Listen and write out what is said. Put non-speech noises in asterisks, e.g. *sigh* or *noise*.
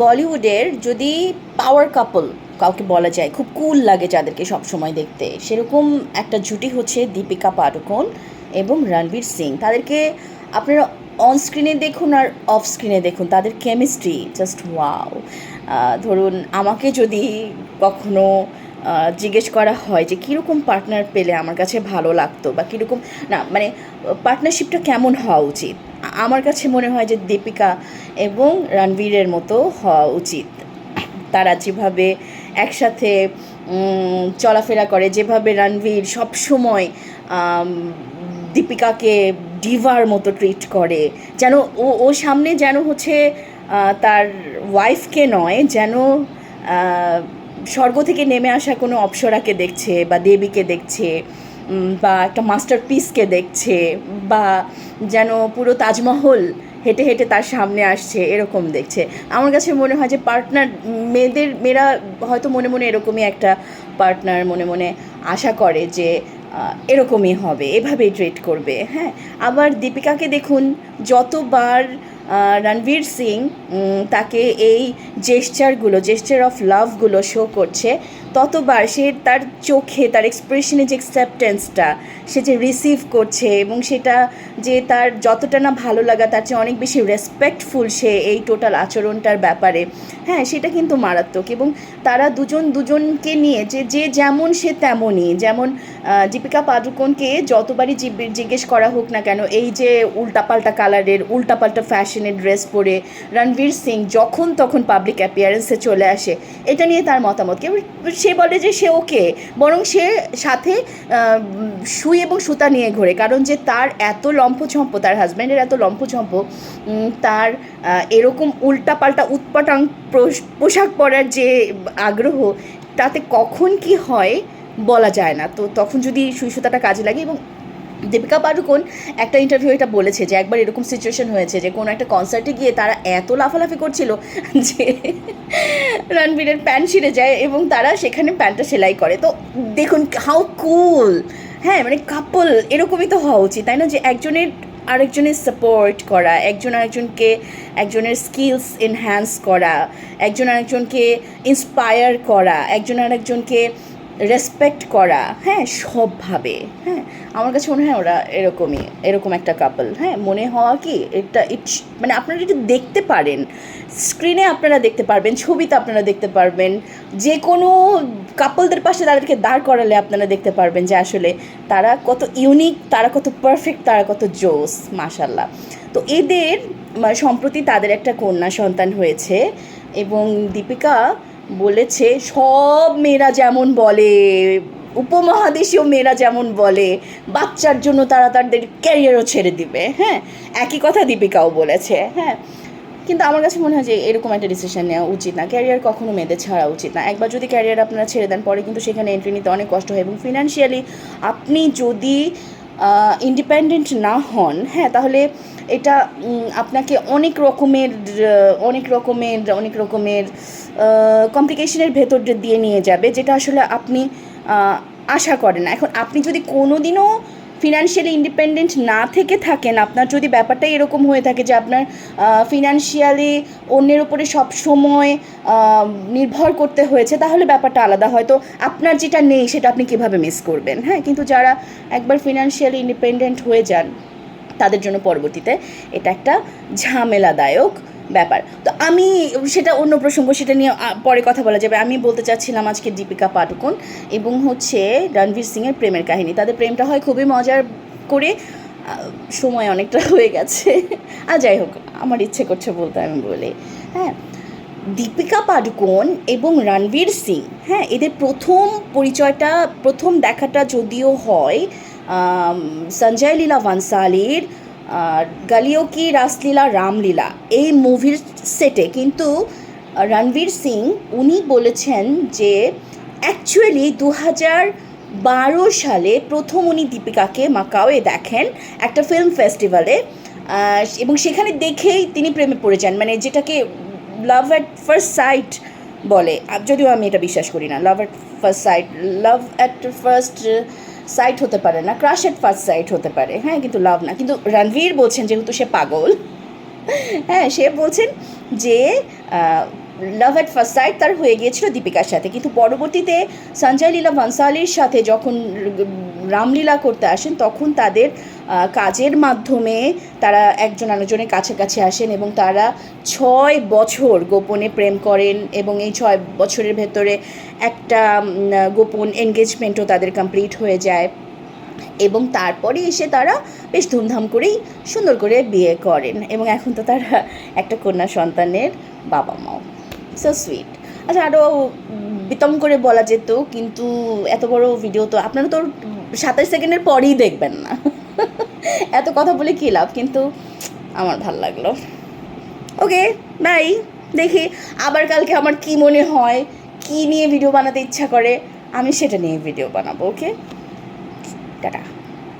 বলিউডের যদি পাওয়ার কাপল কাউকে বলা যায়, খুব কুল লাগে যাদেরকে সবসময় দেখতে। সেরকম একটা জুটি হচ্ছে দীপিকা পাডুকোন এবং রণবীর সিং। তাদেরকে আপনারা অন স্ক্রিনে দেখুন আর অফ স্ক্রিনে দেখুন। তাদের কেমিস্ট্রি জাস্ট ওয়াও ধরুন আমাকে যদি কখনো জিজ্ঞেস করা হয় যে কীরকম পার্টনার পেলে আমার কাছে ভালো লাগতো বা কীরকম, না মানে পার্টনারশিপটা কেমন হওয়া উচিত? আমার কাছে মনে হয় যে দীপিকা এবং রণবীরের মতো হওয়া উচিত। তারা যেভাবে একসাথে চলাফেরা করে, যেভাবে রণবীর সবসময় দীপিকাকে ডিভার মতো ট্রিট করে, যেন ও ও সামনে যেন হচ্ছে তার ওয়াইফকে নয়, যেন স্বর্গ থেকে নেমে আসা কোনো অপ্সরাকে দেখছে বা দেবীকে দেখছে বা একটা মাস্টার পিসকে দেখছে, বা যেন পুরো তাজমহল হেঁটে হেঁটে তার সামনে আসছে, এরকম দেখছে। আমার কাছে মনে হয় যে পার্টনার, মেয়েদের, মেয়েরা হয়তো মনে মনে এরকমই একটা পার্টনার মনে মনে আশা করে যে এরকমই হবে, এভাবেই ট্রিট করবে হ্যাঁ। আবার দীপিকাকে দেখুন, যতবার রণবীর সিং তাকে এই জেস্টারগুলো জেস্টার অফ লাভগুলো শো করছে। ততবার সে তার চোখে, তার এক্সপ্রেশনে যে অ্যাকসেপ্টেন্সটা সে যে রিসিভ করছে এবং সেটা যে তার যতটা না ভালো লাগা, তার চেয়ে অনেক বেশি রেসপেক্টফুল সে এই টোটাল আচরণটার ব্যাপারে। হ্যাঁ সেটা কিন্তু মারাত্মক এবং তারা দুজন দুজনকে নিয়ে যে যে যেমন সে তেমনই, যেমন দীপিকা পাডুকোনকে যতবারই জিজ্ঞেস করা হোক না কেন, এই যে উল্টাপাল্টা কালারের, উল্টাপাল্টা ফ্যাশনের ড্রেস পরে রণবীর সিং যখন তখন পাবলিক অ্যাপিয়ারেন্সে চলে আসে, এটা নিয়ে তার মতামত। কেউ সে বলে যে সে ওকে, বরং সে সাথে শুই এবং সুতা নিয়ে ঘোরে। কারণ যে তার এত লম্ফঝম্প তার হাজব্যান্ডের এত লম্পছম্প তার এরকম উল্টাপাল্টা, উৎপটাং পোশ- পোশাক পরার যে আগ্রহ, তাতে কখন কি হয় বলা যায় না। তো তখন যদি সুই সুতাটা কাজে লাগে এবং দীপিকা পাডুকোন একটা ইন্টারভিউ এটা বলেছে যে একবার এরকম সিচুয়েশন হয়েছে যে কোনো একটা কনসার্টে গিয়ে তারা এত লাফালাফি করছিল যে রণবীরের প্যান্ট ছিঁড়ে যায় এবং তারা সেখানে প্যান্টটা সেলাই করে। তো দেখুন হাউ কুল হ্যাঁ মানে কাপল এরকমই তো হওয়া উচিত, তাই না? যে একজনের আরেকজনের সাপোর্ট করা, একজন আরেকজনকে, একজনের স্কিলস এনহ্যান্স করা, একজন আরেকজনকে ইন্সপায়ার করা, একজন আরেকজনকে রেসপেক্ট করা হ্যাঁ সবভাবে হ্যাঁ আমার কাছে মনে হয় ওরা এরকমই, এরকম একটা কাপল হ্যাঁ মনে হওয়া কি, এটা ইটস মানে আপনারা এটা দেখতে পারেন স্ক্রিনে আপনারা দেখতে পারবেন, ছবিতে আপনারা দেখতে পারবেন যে কোনো কাপলদের পাশে তাদেরকে দাঁড় করালে আপনারা দেখতে পারবেন যে আসলে তারা কত ইউনিক তারা কত পারফেক্ট তারা কত জোস মাশাল্লাহ তো এদের সম্প্রতি তাদের একটা কন্যা সন্তান হয়েছে এবং দীপিকা বলেছে, সব মেয়েরা যেমন বলে, উপমহাদেশীয় মেয়েরা যেমন বলে, বাচ্চার জন্য তারা তাদের ক্যারিয়ারও ছেড়ে দিবে হ্যাঁ? একই কথা দীপিকাও বলেছে হ্যাঁ? কিন্তু আমার কাছে মনে হয় যে এরকম একটা ডিসিশন নেওয়া উচিত না। ক্যারিয়ার কখনো মেয়েদের ছাড়া উচিত না। একবার যদি ক্যারিয়ার আপনারা ছেড়ে দেন, পরে কিন্তু সেখানে এন্ট্রি নিতে অনেক কষ্ট হয় এবং ফিনান্সিয়ালি আপনি যদি ইন্ডিপেন্ডেন্ট না হন হ্যাঁ তাহলে এটা আপনাকে অনেক রকমের অনেক রকমের অনেক রকমের কমপ্লিকেশনের ভেতর দিয়ে নিয়ে যাবে, যেটা আসলে আপনি আশা করেন এখন আপনি যদি কোনো দিনও ফিনান্সিয়ালি ইন্ডিপেন্ডেন্ট না থেকে থাকেন, আপনার যদি ব্যাপারটাই এরকম হয়ে থাকে যে আপনার ফিনান্সিয়ালি অন্যের উপরে সব সময় নির্ভর করতে হয়েছে, তাহলে ব্যাপারটা আলাদা হয়তো আপনার যেটা নেই, সেটা আপনি কীভাবে মিস করবেন? হ্যাঁ কিন্তু যারা একবার ফিনান্সিয়ালি ইন্ডিপেন্ডেন্ট হয়ে যান, তাদের জন্য পরবর্তীতে এটা একটা ঝামেলাদায়ক ব্যাপার। তো আমি সেটা অন্য প্রসঙ্গ, সেটা নিয়ে পরে কথা বলা যাবে। আমি বলতে চাচ্ছিলাম আজকে দীপিকা পাডুকোন এবং হচ্ছে রণবীর সিংয়ের প্রেমের কাহিনী। তাদের প্রেমটা হয় খুবই মজার করে সময় অনেকটা *laughs* হয়ে গেছে। আর যাই হোক, আমার ইচ্ছে করছে বলতে আমি বলি। হ্যাঁ দীপিকা পাডুকোন এবং রণবীর সিং হ্যাঁ এদের প্রথম পরিচয়টা, প্রথম দেখাটা যদিও হয় সঞ্জয় লীলা ভানসালির গালিও কি রাসলীলা, রামলীলা, এই মুভির সেটে কিন্তু রণবীর সিং উনি বলেছেন যে অ্যাকচুয়ালি দু হাজার বারো সালে প্রথম উনি দীপিকাকে মাকাওয়ে দেখেন একটা ফিল্ম ফেস্টিভ্যালে এবং সেখানে দেখেই তিনি প্রেমে পড়ে যান মানে যেটাকে লাভ অ্যাট ফার্স্ট সাইট বলে। যদিও আমি এটা বিশ্বাস করি না love at first sight love at first sight হতে পারে না ক্রাশ এট ফার্স্ট সাইট হতে পারে হ্যাঁ কিন্তু লাভ না। কিন্তু রণবীর বলছেন, যেহেতু সে পাগল হ্যাঁ সে বলছেন যে লাভ অ্যাট ফার্স্ট সাইট তার হয়ে গিয়েছিল দীপিকার সাথে। কিন্তু পরবর্তীতে সঞ্জয় লীলা ভানসালির সাথে যখন রামলীলা করতে আসেন, তখন তাদের কাজের মাধ্যমে তারা একজন আরেকজনের কাছাকাছি আসেন এবং তারা ছয় বছর গোপনে প্রেম করেন এবং এই ছয় বছরের ভেতরে একটা গোপন এনগেজমেন্টও তাদের কমপ্লিট হয়ে যায়। এবং তারপরে এসে তারা বেশ ধুমধাম করেই সুন্দর করে বিয়ে করেন এবং এখন তো তারা একটা কন্যা সন্তানের বাবা মাও সো সুইট আচ্ছা আরও বিতম করে বলা যেত, কিন্তু এত বড় ভিডিও তো আপনারা তো সাতাশ সেকেন্ডের পরেই দেখবেন না। এত কথা বলে কী লাভ? কিন্তু আমার ভালো লাগল। ওকে বাই দেখি আবার কালকে আমার কি মনে হয়, কি নিয়ে ভিডিও বানাতে ইচ্ছা করে, আমি সেটা নিয়ে ভিডিও বানাবো ওকে টাটা।